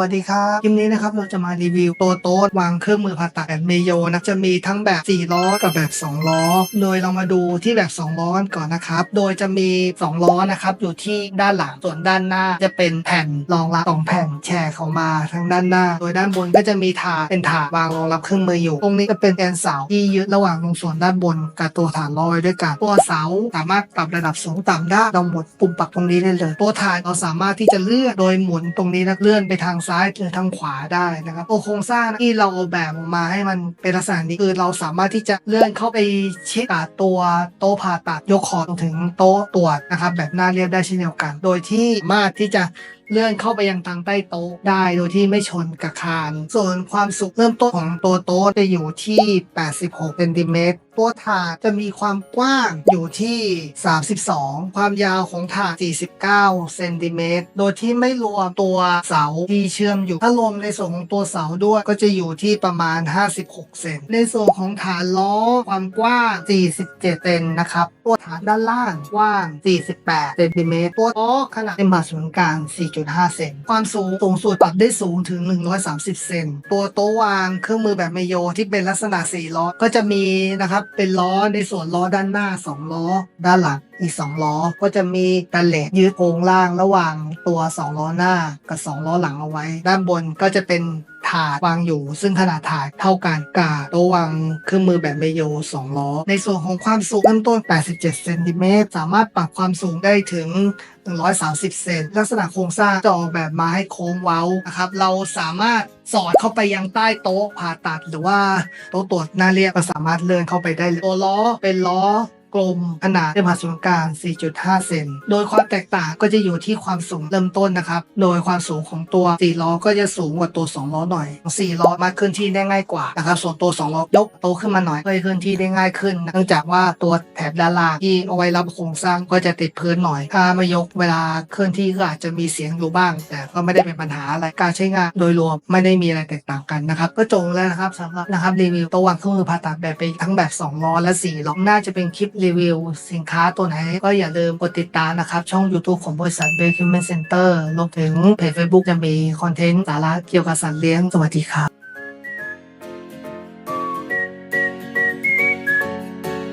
วัสดีครับคลิปนี้นะครับเราจะมารีวิวตัวโต๊ะวางเครื่องมือผ่าตัดแบบเมโยนะจะมีทั้งแบบ 4 ล้อกับแบบ 2 ล้อ โดยเรามาดูที่แบบ 2 ล้อกันก่อนนะครับ โดยจะมี 2 ล้อนะครับอยู่ที่ด้านหลังส่วนด้านหน้า จะเป็นแผ่นรองรับสองแผ่นแชร์เข้ามาทางด้านหน้า โดยด้านบนก็จะมีถาดเป็นถาดวางรองรับเครื่องมืออยู่ ตรงนี้จะเป็นแกนเสาที่ยึดระหว่างตรงส่วนด้านบนกับตัวฐานลอไว้ด้วยกันตัวเสาสามารถปรับระดับสูงต่ำได้เราหมดปุ่มปรับตรงนี้ได้เลย ตัวฐานเราสามารถที่จะเลื่อนโดยหมุนตรงนี้นะเลื่อนไปทางซ้ายหรือทางขวาได้นะครับตัวโครงสร้างที่เราออกแบบออกมาให้มันเป็นลักษณะนี้คือเราสามารถที่จะเลื่อนเข้าไปเช็ดตัวโต๊ะผ่าตัดยกคอถึงโต๊ะตรวจนะครับแบบหน้าเรียบได้เช่นเดียวกัน โดยที่สามารถที่จะ เลื่อนเข้าไปยังทางใต้โต๊ะได้โดยที่ไม่ชนกับคาน ส่วนความสูงเริ่มต้นของตัวโต๊ะจะอยู่ที่ 86เซนติเมตรตัวถาดจะมีความกว้างอยู่ที่ 32 ความยาวของถาด 49 เซนติเมตร โดยที่ไม่รวมตัวเสาที่เชื่อมอยู่ ถ้ารวมในส่วนของตัวเสาด้วยก็จะอยู่ที่ประมาณ 56 เซน ในส่วนของฐานล้อความกว้าง 47 เซนนะครับ ตัวฐานด้านล่างกว้าง 48 เซนติเมตร ตัวล้อขนาดเป็นผ่าศูนย์กลาง4.5เซน ความสูงสูงสุดปรับได้สูงถึง 130 เซน ตัวโต๊ะวางเครื่องมือแบบไมโยที่เป็นลักษณะ4ล้อ ก็จะมีนะครับเป็นล้อในส่วนล้อด้านหน้า 2 ล้อ ด้านหลังอีก 2 ล้อ ก็จะมีตันเหล็กยืดโครงล่างระหว่างตัว 2 ล้อหน้ากับ 2 ล้อหลังเอาไว้ ด้านบนก็จะเป็นถาดวางอยู่ ซึ่งขนาดถาดเท่ากันกับโต๊ะวางเครื่องมือแบบเมโย2ล้อ ในส่วนของความสูงเริ่มต้น 87 เซนติเมตร สามารถปรับความสูงได้ถึง 130 เซน ลักษณะโครงสร้างจะออกแบบมาให้โค้งเว้านะครับ เราสามารถสอดเข้าไปยังใต้โต๊ะผ่าตัด หรือว่าโต๊ะตรวจหน้าเรียบก็สามารถเลื่อนเข้าไปได้ตัวล้อเป็นล้อ กลม ขนาดเป็นผ่าศูนย์กลาง 4.5 เซน โดยความแตกต่างก็จะอยู่ที่ความสูงเริ่มต้นนะครับ โดยความสูงของตัว 4 ล้อก็จะสูงกว่าตัว 2 ล้อหน่อย 4 ล้อมาเคลื่อนที่ได้ง่ายกว่านะครับ ส่วนตัว 2 ล้อยกโตขึ้นมาหน่อยก็จะเคลื่อนที่ได้ง่ายขึ้น เนื่องจากว่าตัวแถบด้านล่างที่เอาไว้รับโครงสร้างก็จะติดพื้นหน่อย ถ้าไม่ยกเวลาเคลื่อนที่ก็อาจจะมีเสียงอยู่บ้าง แต่ก็ไม่ได้เป็นปัญหาอะไร การใช้งานโดยรวมไม่ได้มีอะไรแตกต่างกันนะครับ ก็จงแล้วนะครับสำหรับนะครับรีวิวตัววางเครื่องมือผ่าตัดแบบไปทั้งแบบ 2 ล้อและ 4 ล้อ น่าจะเป็นคลิปรีวิวสินค้าตัวไหน ก็อย่าลืมกดติดตามนะครับ ช่อง YouTube ของบริษัท b a k e m e n Center รวมถึงเพจ Facebook จะมีคอนเทนต์สาระเกี่ยวกับสัตว์เลี้ยง สวัสดีครับ